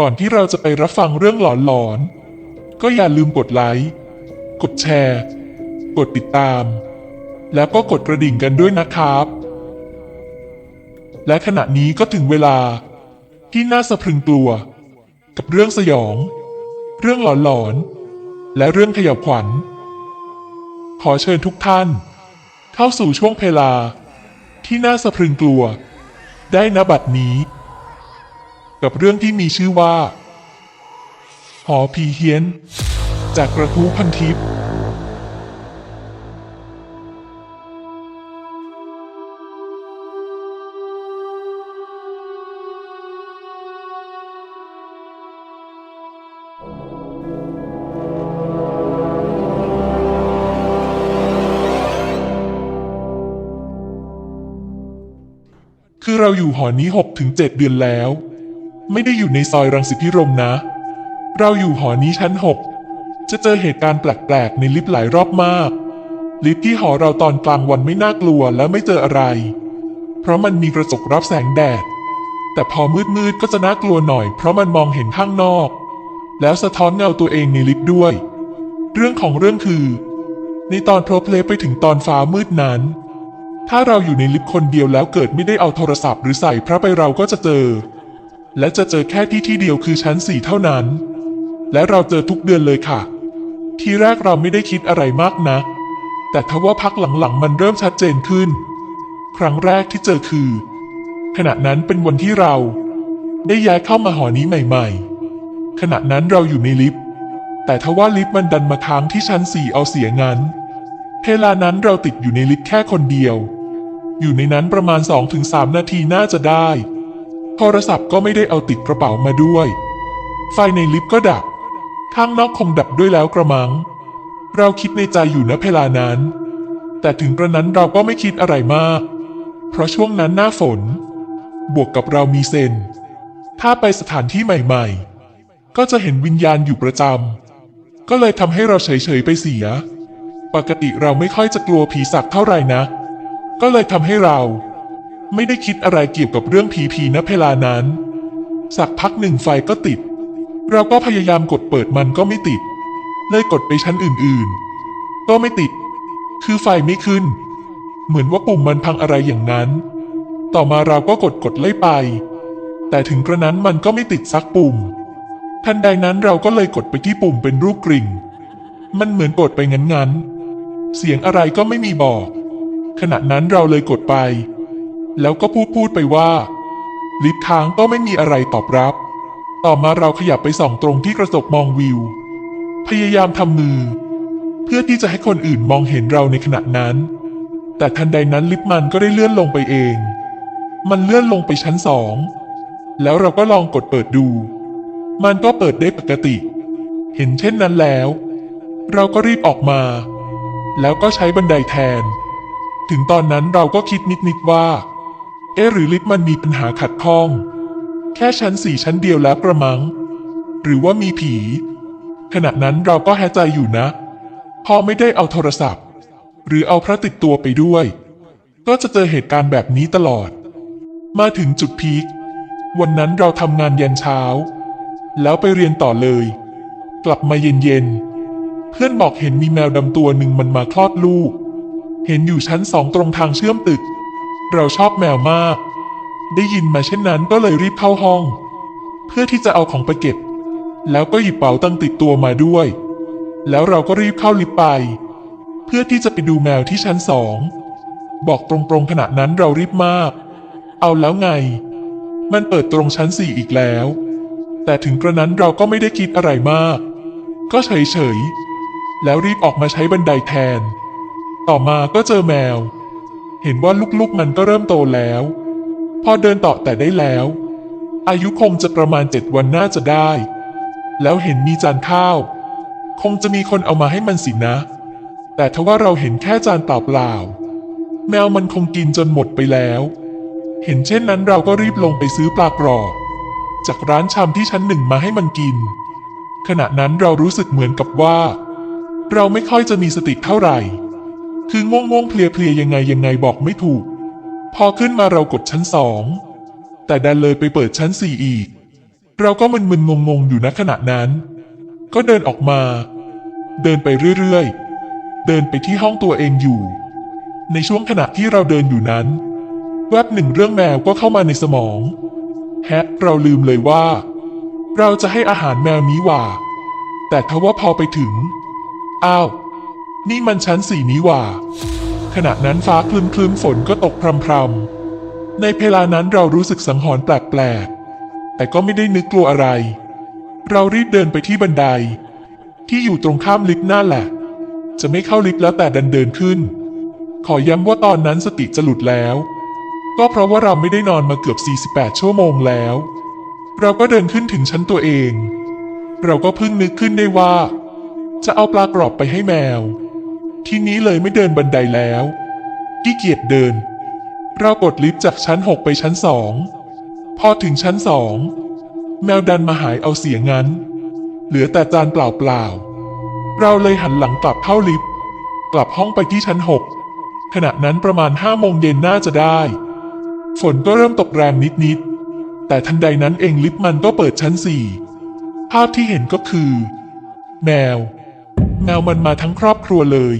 ก่อนที่เราจะไปรับฟังเรื่องหลอนๆ ก็อย่าลืมกดไลค์ กดแชร์ กดติดตาม แล้วก็กดกระดิ่งกันด้วยนะครับ และขณะนี้ก็ถึงเวลาที่น่าสะพรึงกลัว กับเรื่องสยอง เรื่องหลอนๆ และเรื่องขยับขวัญ ขอเชิญทุกท่าน เข้าสู่ช่วงเพลาที่น่าสะพรึงกลัว ได้นบัดนี้ กับเรื่องที่มีชื่อว่า หอผีเฮียน จากกระทู้พันทิพย์คือเราอยู่หอนี้6ถึง7เดือนแล้ว ไม่ได้อยู่ในซอยรังสิตพิรมนะ เราอยู่หอนี้ชั้น6จะเจอเหตุการณ์แปลกๆในลิฟต์หลายรอบมาก ลิฟต์ที่หอเราตอนกลางวันไม่น่ากลัวและไม่เจออะไร เพราะมันมีกระจกรับแสงแดด แต่พอมืดๆก็จะน่ากลัวหน่อยเพราะมันมองเห็นข้างนอก แล้วสะท้อนเงาตัวเองในลิฟต์ด้วย เรื่องของเรื่องคือ ในตอนโพลเพลย์ไปถึงตอนฟ้ามืดนั้น ถ้าเราอยู่ในลิฟต์คนเดียวแล้วเกิดไม่ได้เอาโทรศัพท์หรือใส่พระไปเราก็จะเจอ และจะเจอแค่ที่ที่เดียวคือชั้นสี่เท่านั้น และเราเจอทุกเดือนเลยค่ะ ทีแรกเราไม่ได้คิดอะไรมากนะแต่ทว่าพักหลังๆ มันเริ่มชัดเจนขึ้น ครั้งแรกที่เจอคือ ขณะนั้นเป็นวันที่เรา ได้ย้ายเข้ามาหอนี้ใหม่ ๆ ขณะนั้นเราอยู่ในลิฟต์ แต่ทว่าลิฟต์มันดันมาค้างที่ชั้นสี่เอาเสียงั้นเวลานั้นเราติดอยู่ในลิฟต์แค่คนเดียว อยู่ในนั้นประมาณ 2-3 นาทีน่าจะได้ โทรศัพท์ก็ไม่ได้เอาติดกระเป๋ามาด้วย ไฟในลิฟต์ก็ดับ ข้างนอกคงดับด้วยแล้วกระมัง เราคิดในใจอยู่นะเวลานั้น แต่ถึงกระนั้นเราก็ไม่คิดอะไรมาก เพราะช่วงนั้นหน้าฝน บวกกับเรามีเซน ถ้าไปสถานที่ใหม่ ๆ ก็จะเห็นวิญญาณอยู่ประจำ ก็เลยทำให้เราเฉยๆไปเสีย ปกติเราไม่ค่อยจะกลัวผีสักเท่าไหร่นะ ก็เลยทำให้เรา ไม่ได้คิดอะไรเกี่ยวกับเรื่องผีผีๆณเวลานั้น สักพักหนึ่งไฟก็ติด เราก็พยายามกดเปิดมันก็ไม่ติด เลยกดไปชั้นอื่นๆ ก็ไม่ติด คือไฟไม่ขึ้น เหมือนว่าปุ่มมันพังอะไรอย่างนั้น ต่อมาเราก็กดกดไล่ไป แต่ถึงกระนั้นมันก็ไม่ติดสักปุ่ม ทันใดนั้นเราก็เลยกดไปที่ปุ่มเป็นรูปกริ่ง มันเหมือนกดไปงั้นๆ เสียงอะไรก็ไม่มีบอก ขณะนั้นเราเลยกดไป แล้วก็พูดพูดไปว่า ลิฟต์ค้างก็ไม่มีอะไรตอบรับ ต่อมาเราขยับไปส่องตรงที่กระจกมองวิว พยายามทำมือ เพื่อที่จะให้คนอื่นมองเห็นเราในขณะนั้น แต่ทันใดนั้นลิฟต์มันก็ได้เลื่อนลงไปเอง มันเลื่อนลงไปชั้นสอง แล้วเราก็ลองกดเปิดดู มันก็เปิดได้ปกติ เห็นเช่นนั้นแล้ว เราก็รีบออกมา แล้วก็ใช้บันไดแทน ถึงตอนนั้นเราก็คิดนิดๆว่า เอ๊ะหรือลิฟต์มันมีปัญหาขัดข้อง แค่ชั้นสี่ชั้นเดียวแล้วกระมัง หรือว่ามีผี ขณะนั้นเราก็แฮใจอยู่นะ พอไม่ได้เอาโทรศัพท์ หรือเอาพระติดตัวไปด้วย ก็จะเจอเหตุการณ์แบบนี้ตลอด มาถึงจุดพีควันนั้นเราทำงานยันเช้า แล้วไปเรียนต่อเลย กลับมาเย็นๆ เพื่อนบอกเห็นมีแมวดำตัวหนึ่งมันมาคลอดลูก เห็นอยู่ชั้นสองตรงทางเชื่อมตึก เราชอบแมวมาก ได้ยินมาเช่นนั้นก็เลยรีบเข้าห้อง เพื่อที่จะเอาของไปเก็บ แล้วก็หยิบเป๋าตังติดตัวมาด้วย แล้วเราก็รีบเข้าลิฟต์ไป เพื่อที่จะไปดูแมวที่ชั้นสอง บอกตรงๆขณะนั้นเรารีบมาก เอาแล้วไง มันเปิดตรงชั้นสี่อีกแล้ว แต่ถึงกระนั้นเราก็ไม่ได้คิดอะไรมาก ก็เฉยๆแล้วรีบออกมาใช้บันไดแทน ต่อมาก็เจอแมว เห็นว่าลูกๆมันก็เริ่มโตแล้ว พอเดินต่อแต่ได้แล้ว อายุคงจะประมาณเจ็ดวันน่าจะได้ แล้วเห็นมีจานข้าว คงจะมีคนเอามาให้มันสินะ แต่ทว่าเราเห็นแค่จานเปล่าๆแมวมันคงกินจนหมดไปแล้ว เห็นเช่นนั้นเราก็รีบลงไปซื้อปลากรอบจากร้านชำที่ชั้นหนึ่งมาให้มันกิน ขณะนั้นเรารู้สึกเหมือนกับว่า เราไม่ค่อยจะมีสติเท่าไหร่ คือง่วงง่วงๆเพลียเพลียๆยังไงยังไงบอกไม่ถูก พอขึ้นมาเรากดชั้นสอง แต่ดันเลยไปเปิดชั้นสี่อีก เราก็มึนๆงงๆอยู่ณขณะนั้น ก็เดินออกมา เดินไปเรื่อยๆ เดินไปที่ห้องตัวเองอยู่ ในช่วงขณะที่เราเดินอยู่นั้น แวบหนึ่งเรื่องแมวก็เข้ามาในสมองแฮะเราลืมเลยว่า เราจะให้อาหารแมวนี้ว่า แต่ทว่าพอไปถึง อ้าว นี่มันชั้นสี่นี้ว่า ขณะนั้นฟ้าคลึมคลึมฝนก็ตกพรำๆในเวลานั้นเรารู้สึกสังหรณ์แปลกๆ แต่ก็ไม่ได้นึกกลัวอะไร เรารีบเดินไปที่บันได ที่อยู่ตรงข้ามลิฟต์นั่นแหละ จะไม่เข้าลิฟต์แล้วแต่ดันเดินขึ้น ขอย้ำว่าตอนนั้นสติจะหลุดแล้ว ก็เพราะว่าเราไม่ได้นอนมาเกือบ 48 ชั่วโมงแล้ว เราก็เดินขึ้นถึงชั้นตัวเอง เราก็เพิ่งนึกขึ้นได้ว่า จะเอาปลากรอบไปให้แมว ทีนี้เลยไม่เดินบันไดแล้วขี้เกียจเดิน เรากดลิฟต์จากชั้น6ไปชั้นสอง พอถึงชั้นสอง แมวดันมาหายเอาเสียงั้น เหลือแต่จานเปล่าๆเราเลยหันหลังกลับเข้าลิฟต์ กลับห้องไปที่ชั้น6ขณะนั้นประมาณห้าโมงเย็นน่าจะได้ ฝนก็เริ่มตกแรงนิดๆ แต่ทันใดนั้นเองลิฟต์มันก็เปิดชั้นสี่ ภาพที่เห็นก็คือ แมว แมวมันมาทั้งครอบครัวเลย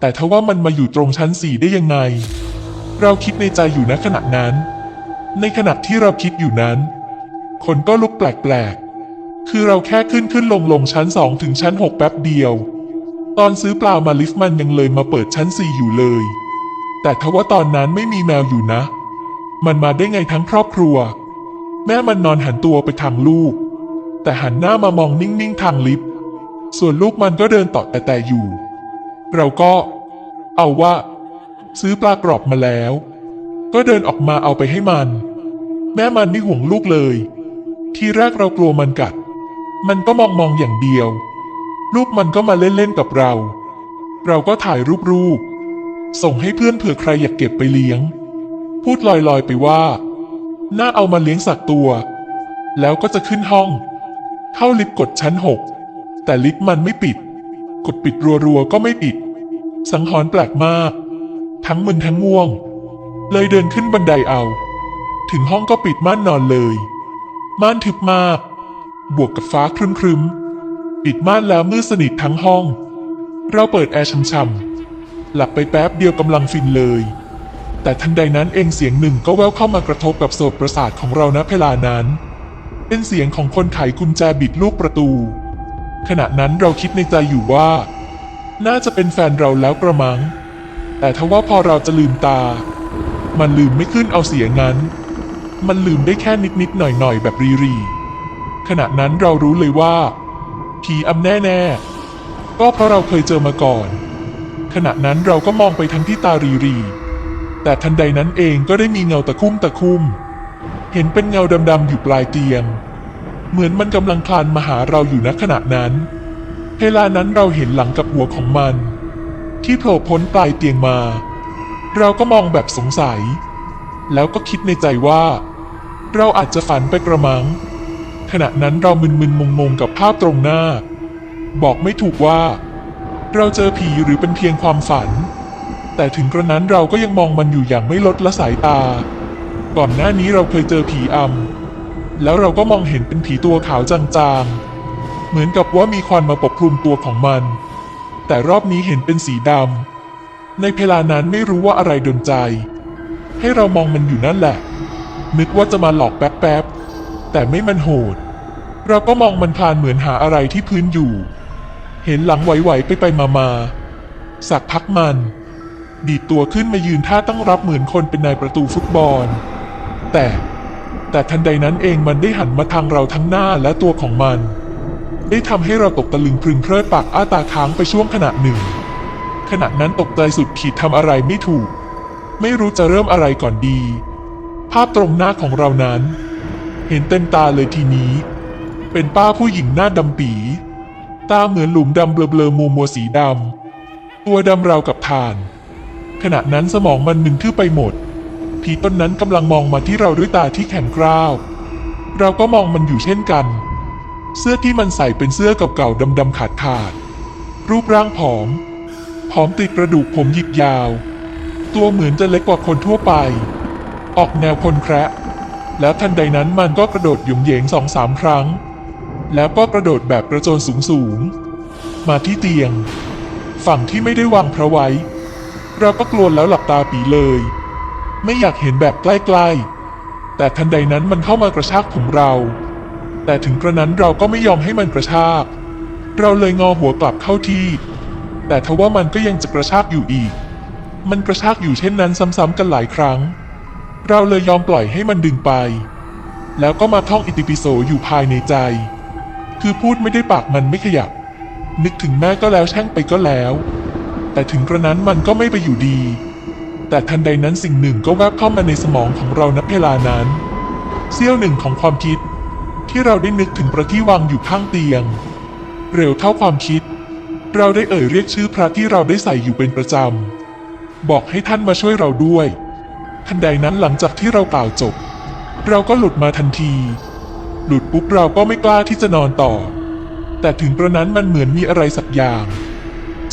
แต่ทว่ามันมาอยู่ตรงชั้นสี่ได้ยังไง เราคิดในใจอยู่ณขณะนั้น ในขณะที่เราคิดอยู่นั้น คนก็ลุกแปลกๆ คือเราแค่ขึ้นขึ้นลงลงชั้นสองถึงชั้นหกแป๊บเดียว ตอนซื้อเปล่ามาลิฟต์มันยังเลยมาเปิดชั้นสี่อยู่เลย แต่ทว่าตอนนั้นไม่มีแมวอยู่นะ มันมาได้ไงทั้งครอบครัว แม่มันนอนหันตัวไปทางลูก แต่หันหน้ามามองนิ่งๆทางลิฟต์ส่วนลูกมันก็เดินต่อแต่แต่อยู่ เราก็เอาว่า ซื้อปลากรอบมาแล้ว ก็เดินออกมาเอาไปให้มัน แม่มันไม่ห่วงลูกเลย ทีแรกเรากลัวมันกัด มันก็มองมองอย่างเดียว ลูกมันก็มาเล่นเล่นกับเรา เราก็ถ่ายรูปรูปส่งให้เพื่อนเผื่อใครอยากเก็บไปเลี้ยง พูดลอยๆไปว่า น่าเอามาเลี้ยงสักตัว แล้วก็จะขึ้นห้อง เข้าลิฟต์กดชั้นหกแต่ลิฟต์มันไม่ปิด กดปิดรัวๆก็ไม่ปิด สังหรณ์แปลกมาก ทั้งมึนทั้งง่วง เลยเดินขึ้นบันไดเอา ถึงห้องก็ปิดม่านนอนเลย ม่านทึบมาก บวกกับฟ้าครึมๆ ปิดม่านแล้วมืดสนิททั้งห้อง เราเปิดแอร์ช่ำๆ หลับไปแป๊บเดียวกำลังฟินเลย แต่ทันใดนั้นเองเสียงหนึ่งก็แววเข้ามากระทบกับโสตประสาทของเราณเวลานั้น เป็นเสียงของคนไขกุญแจบิดลูกประตู ขณะนั้นเราคิดในใจอยู่ว่า น่าจะเป็นแฟนเราแล้วกระมัง แต่ทว่าพอเราจะลืมตา มันลืมไม่ขึ้นเอาเสียงั้น มันลืมได้แค่นิดๆหน่อยๆแบบรีรี ขณะนั้นเรารู้เลยว่า ผีอำแน่ๆก็เพราะเราเคยเจอมาก่อน ขณะนั้นเราก็มองไปทั้งที่ตารีรี แต่ทันใดนั้นเองก็ได้มีเงาตะคุ่มตะคุ่ม เห็นเป็นเงาดำๆอยู่ปลายเตียง เหมือนมันกำลังคลานมาหาเราอยู่ณขณะนั้นเวลานั้นเราเห็นหลังกับหัวของมัน ที่โผล่พ้นปลายเตียงมา เราก็มองแบบสงสัย แล้วก็คิดในใจว่า เราอาจจะฝันไปกระมัง ขณะนั้นเรามึนๆงงๆกับภาพตรงหน้า บอกไม่ถูกว่า เราเจอผีหรือเป็นเพียงความฝัน แต่ถึงกระนั้นเราก็ยังมองมันอยู่อย่างไม่ลดละสายตา ก่อนหน้านี้เราเคยเจอผีอำ แล้วเราก็มองเห็นเป็นผีตัวขาวจางๆ เหมือนกับว่ามีควันมาปกคลุมตัวของมัน แต่รอบนี้เห็นเป็นสีดำ ในเวลานั้นไม่รู้ว่าอะไรดนใจ ให้เรามองมันอยู่นั่นแหละ นึกว่าจะมาหลอกแป๊บๆ แต่ไม่มันโหด เราก็มองมันพลานเหมือนหาอะไรที่พื้นอยู่ เห็นหลังไหวๆไปไปมามาๆสักพักมัน ดีดตัวขึ้นมายืนท่าตั้งรับเหมือนคนเป็นนายประตูฟุตบอล แต่ แต่ทันใดนั้นเองมันได้หันมาทางเราทั้งหน้าและตัวของมัน ได้ทำให้เราตกตะลึงพรึงเพลิดปากอ้าตาค้างไปช่วงขณะหนึ่ง ขณะนั้นตกใจสุดขีดทำอะไรไม่ถูก ไม่รู้จะเริ่มอะไรก่อนดี ภาพตรงหน้าของเรานั้น เห็นเต็มตาเลยทีนี้ เป็นป้าผู้หญิงหน้าดำปี ตาเหมือนหลุมดำเบลอๆมัวมัวสีดำตัวดำราวกับถ่าน ขณะนั้นสมองมันมึนทื่อไปหมด ผีต้นนั้นกำลังมองมาที่เราด้วยตาที่แข็งกร้าว เราก็มองมันอยู่เช่นกัน เสื้อที่มันใส่เป็นเสื้อเก่าๆดำๆขาดขาด รูปร่างผอม ผอมติดกระดูกผมหยิกยาว ตัวเหมือนจะเล็กกว่าคนทั่วไป ออกแนวคนแคระแล้วทันใดนั้นมันก็กระโดดหยุ่งเหยงสองสามครั้ง แล้วก็กระโดดแบบกระโจนสูงสูงๆมาที่เตียง ฝั่งที่ไม่ได้วางพระไว้ เราก็กลัวแล้วหลับตาปีเลย ไม่อยากเห็นแบบใกล้ๆ แต่ทันใดนั้นมันเข้ามากระชากผมเรา แต่ถึงกระนั้นเราก็ไม่ยอมให้มันกระชาก เราเลยงอหัวกลับเข้าที่ แต่ทว่ามันก็ยังจะกระชากอยู่อีก มันกระชากอยู่เช่นนั้นซ้ำๆกันหลายครั้ง เราเลยยอมปล่อยให้มันดึงไป แล้วก็มาท่องอิติปิโสอยู่ภายในใจ คือพูดไม่ได้ปากมันไม่ขยับ นึกถึงแม่ก็แล้วแช่งไปก็แล้ว แต่ถึงกระนั้นมันก็ไม่ไปอยู่ดี แต่ทันใดนั้นสิ่งหนึ่งก็แวบเข้ามาในสมองของเราณเวลานั้น เสี้ยวหนึ่งของความคิด ที่เราได้นึกถึงพระที่วางอยู่ข้างเตียง เร็วเท่าความคิด เราได้เอ่ยเรียกชื่อพระที่เราได้ใส่อยู่เป็นประจำ บอกให้ท่านมาช่วยเราด้วย ทันใดนั้นหลังจากที่เรากล่าวจบ เราก็หลุดมาทันที หลุดปุ๊บเราก็ไม่กล้าที่จะนอนต่อ แต่ถึงกระนั้นมันเหมือนมีอะไรสักอย่าง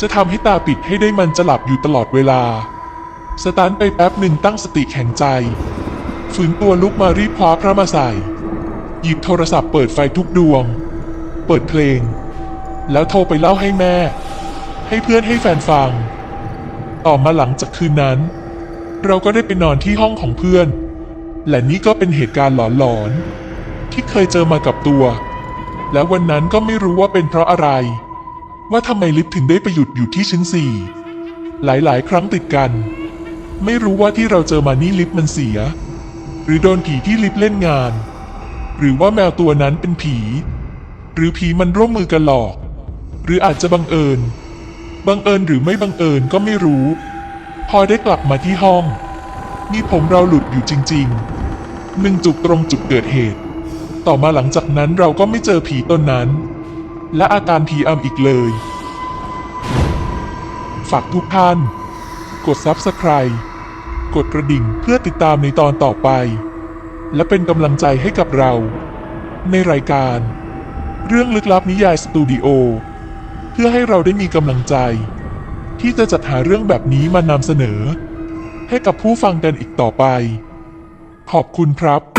จะทำให้ตาปิดให้ได้มันจะหลับอยู่ตลอดเวลา สตาร์ทไปแป๊บหนึ่งตั้งสติแข็งใจ ฝืนตัวลุกมารีบคว้าพระมาใส่ หยิบโทรศัพท์เปิดไฟทุกดวง เปิดเพลง แล้วโทรไปเล่าให้แม่ ให้เพื่อนให้แฟนฟัง ต่อมาหลังจากคืนนั้น เราก็ได้ไปนอนที่ห้องของเพื่อน และนี่ก็เป็นเหตุการณ์หลอนๆที่เคยเจอมากับตัว แล้ววันนั้นก็ไม่รู้ว่าเป็นเพราะอะไร ว่าทำไมลิฟต์ถึงได้ไปหยุดอยู่ที่ชั้นสี่หลายๆ ครั้งติดกัน ไม่รู้ว่าที่เราเจอมานี่ลิฟต์มันเสีย หรือโดนผีที่ลิฟต์เล่นงาน หรือว่าแมวตัวนั้นเป็นผี หรือผีมันร่วมมือกันหลอก หรืออาจจะบังเอิญ บังเอิญหรือไม่บังเอิญก็ไม่รู้ พอได้กลับมาที่ห้อง มีผมเราหลุดอยู่จริงๆหนึ่งจุกตรงจุดเกิดเหตุ ต่อมาหลังจากนั้นเราก็ไม่เจอผีตนนั้น และอาการผีอำอีกเลยฝากทุกท่าน กด Subscribe กดกระดิ่งเพื่อติดตามในตอนต่อไป และเป็นกำลังใจให้กับเรา ในรายการ เรื่องลึกลับนิยายสตูดิโอเพื่อให้เราได้มีกำลังใจ ที่จะจัดหาเรื่องแบบนี้มานำเสนอ ให้กับผู้ฟังกันอีกต่อไป ขอบคุณครับ